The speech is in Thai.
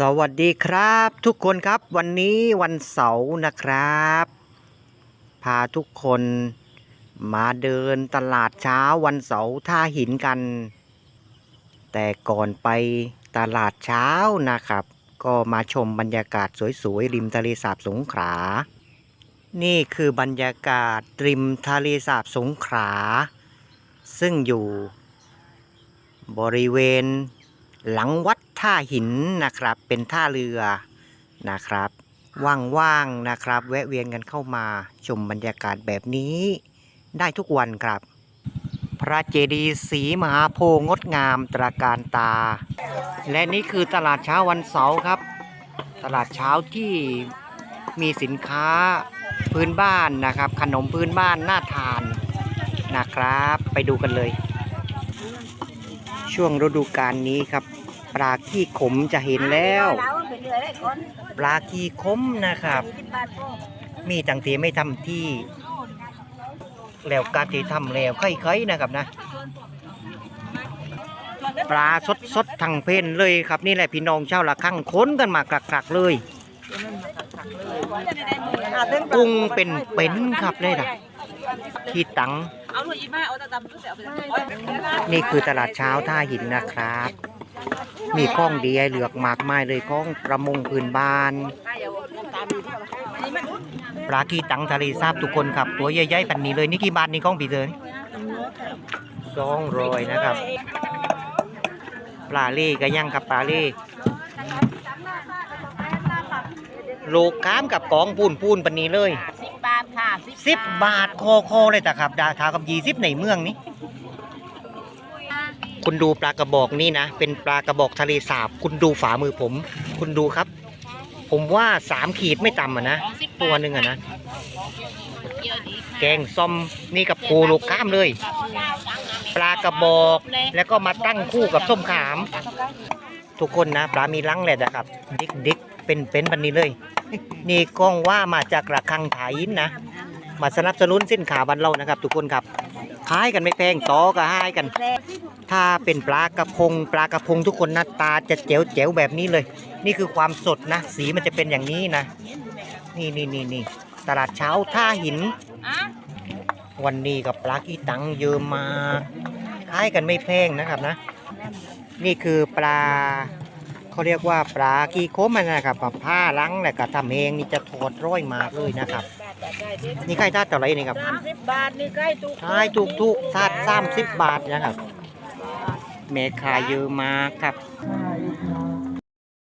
สวัสดีครับ ทุกคนครับวันนี้วันเสาร์นะครับ พาทุกคนมาเดินตลาดเช้าวันเสาร์ท่าหินกัน แต่ก่อนไปตลาดเช้านะครับ ก็มาชมบรรยากาศสวยๆริมทะเลสาบสงขลานี่คือบรรยากาศริมทะเลสาบสงขลาซึ่งอยู่ บริเวณหลังวัด ท่าหินนะครับ เป็นท่าเรือนะครับ ว่างๆนะครับ แวะเวียนกันเข้ามาชมบรรยากาศแบบนี้ได้ทุกวันครับ พระเจดีย์ศรีมหาโพธิ์งดงามตระการตา และนี่คือตลาดเช้าวันเสาร์ครับ ตลาดเช้าที่มีสินค้าพื้นบ้านนะครับ ขนมพื้นบ้านน่าทานนะครับ ไปดูกันเลย ช่วงฤดูกาลนี้ครับ ปลาขี้ขมจะเห็นแล้ว ปลาขี้ขมนะครับ มีตั้งแต่ไม่ทำที่ แล้วกาที่ทำแล้วไข่ๆนะครับนะ ปลาสดสดๆทั้งเพนเลยครับนี่แหละพี่น้องเช่าวละข้างค้นกันมากรักๆเลยกุ้งเป็นเป็นๆครับเลยนะที่ตังเอาหน่วยอีมาเอาแต่ตำก็จะเอาไปนี่คือตลาดเช้าท่าหินนะครับ มีข้องดีให้เลือกมากมายเลยข้องประมงพื้นบ้าน ปลากีตังทะเลทราบทุกคนครับ ตัวใหญ่ๆปันนี้เลยนี่กี่บาทนี่ข้องปีเลยสองรอยนะครับ ปลาเล่ก็ยังครับปลาเล่โลกามกับกองปูนปูนปันนี้เลยสิบบาทค่ะสิบบาทคอคอเลยแต่ครับดาทากับยี่สิบในเมืองนี้ คุณดูปลากระบอกนี่นะ เป็นปลากระบอกทะเลสาบ คุณดูฝ่ามือผม คุณดูครับ ผมว่าสามขีดไม่ต่ำอะนะ ตัวหนึ่งอะนะ แกงซอมนี่กับโคโลก้ามเลย ปลากระบอกแล้วก็มาตั้งคู่กับส้มขาม ทุกคนนะ ปลามีลังแหละนะครับ ดิกดิกเป็นเป็นบันนี้เลย นี่กล้องว่ามาจากระคังถ่ายินนะ มาสนับสนุนสินค้าบันเรานะครับ ทุกคนครับ ขายกันไม่แพงต่อก็ให้กัน ถ้าเป็นปลากระพง ปลากระพงทุกคนหน้าตาจะเจ๋วเจ๋วแบบนี้เลย นี่คือความสดนะ สีมันจะเป็นอย่างนี้นะ นี่นี่นี่นี่ตลาดเช้าท่าหิน วันนี้กับปลากีตังเยอะมากขายกันไม่แพงนะครับนะ นี่คือปลาเขาเรียกว่าปลากีโคมันนะครับผ้าล้างแล้วก็ทำเองนี่จะทอดร้อยมากเลยนะครับ นี่ไข่ทาดเท่าไหร่นี่ครับสามสิบบาทนี่ใกล้ถูกใช่ถูกถูกๆทาดสามสิบบาทนะครับแม่ขายเยอะมากครับ